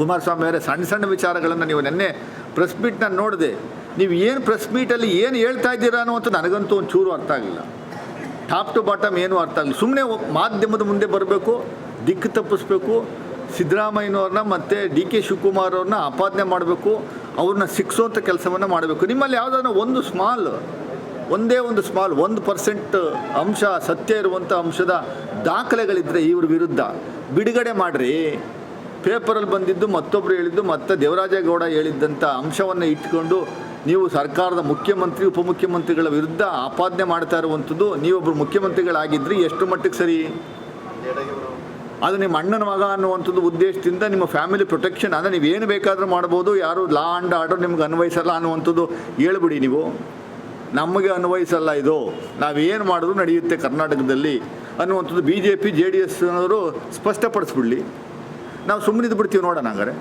ಕುಮಾರಸ್ವಾಮಿ ಅವರೇ, ಸಣ್ಣ ಸಣ್ಣ ವಿಚಾರಗಳನ್ನು ನೀವು ನಿನ್ನೆ ಪ್ರೆಸ್ ಮೀಟ್ನ ನೋಡಿದೆ. ನೀವು ಏನು ಪ್ರೆಸ್ ಮೀಟಲ್ಲಿ ಏನು ಹೇಳ್ತಾ ಇದ್ದೀರಾ ಅನ್ನುವಂಥ ನನಗಂತೂ ಒಂದು ಚೂರು ಅರ್ಥ ಆಗಲಿಲ್ಲ ಟಾಪ್ ಟು ಬಾಟಮ್ ಏನೂ ಅರ್ಥ ಆಗಲಿ ಸುಮ್ಮನೆ ಮಾಧ್ಯಮದ ಮುಂದೆ ಬರಬೇಕು, ದಿಕ್ಕು ತಪ್ಪಿಸ್ಬೇಕು, ಸಿದ್ದರಾಮಯ್ಯನವ್ರನ್ನ ಮತ್ತು ಡಿ ಕೆ ಶಿವಕುಮಾರ್ ಅವ್ರನ್ನ ಆಪಾದನೆ ಮಾಡಬೇಕು, ಅವ್ರನ್ನ ಸಿಕ್ಸೋಂಥ ಕೆಲಸವನ್ನು ಮಾಡಬೇಕು. ನಿಮ್ಮಲ್ಲಿ ಯಾವುದಾದ್ರು ಒಂದು ಸ್ಮಾಲ್ ಒಂದೇ ಒಂದು ಸ್ಮಾಲ್ ಒಂದು ಪರ್ಸೆಂಟ್ ಅಂಶ, ಸತ್ಯ ಇರುವಂಥ ಅಂಶದ ದಾಖಲೆಗಳಿದ್ದರೆ ಇವ್ರ ವಿರುದ್ಧ ಬಿಡುಗಡೆ ಮಾಡಿರಿ. ಪೇಪರಲ್ಲಿ ಬಂದಿದ್ದು ಮತ್ತೊಬ್ಬರು ಹೇಳಿದ್ದು, ಮತ್ತೆ ದೇವರಾಜೇಗೌಡ ಹೇಳಿದ್ದಂಥ ಅಂಶವನ್ನು ಇಟ್ಕೊಂಡು ನೀವು ಸರ್ಕಾರದ ಮುಖ್ಯಮಂತ್ರಿ, ಉಪಮುಖ್ಯಮಂತ್ರಿಗಳ ವಿರುದ್ಧ ಆಪಾದನೆ ಮಾಡ್ತಾ ಇರುವಂಥದ್ದು ನೀವೊಬ್ಬರು ಮುಖ್ಯಮಂತ್ರಿಗಳಾಗಿದ್ದರೆ ಎಷ್ಟು ಮಟ್ಟಿಗೆ ಸರಿ? ಅದು ನಿಮ್ಮ ಅಣ್ಣನ ಮಗ ಅನ್ನುವಂಥದ್ದು ಉದ್ದೇಶದಿಂದ ನಿಮ್ಮ ಫ್ಯಾಮಿಲಿ ಪ್ರೊಟೆಕ್ಷನ್ ಅಂದರೆ ನೀವು ಏನು ಬೇಕಾದರೂ ಮಾಡ್ಬೋದು, ಯಾರು ಲಾ ಆ್ಯಂಡ್ ಆರ್ಡರ್ ನಿಮ್ಗೆ ಅನ್ವಯಿಸಲ್ಲ ಅನ್ನುವಂಥದ್ದು ಹೇಳ್ಬಿಡಿ ನೀವು. ನಮಗೆ ಅನ್ವಯಿಸಲ್ಲ ಇದು. ನಾವೇನು ಮಾಡಿದ್ರು ನಡೆಯುತ್ತೆ ಕರ್ನಾಟಕದಲ್ಲಿ ಅನ್ನುವಂಥದ್ದು B J P J D S ಅನ್ನೋರು ಸ್ಪಷ್ಟಪಡಿಸ್ಬಿಡ್ಲಿ. ನಾವು ಸುಮ್ಮನಿದ್ದು ಬಿಡ್ತೀವಿ ನೋಡೋಣ ಹಂಗಾರೆ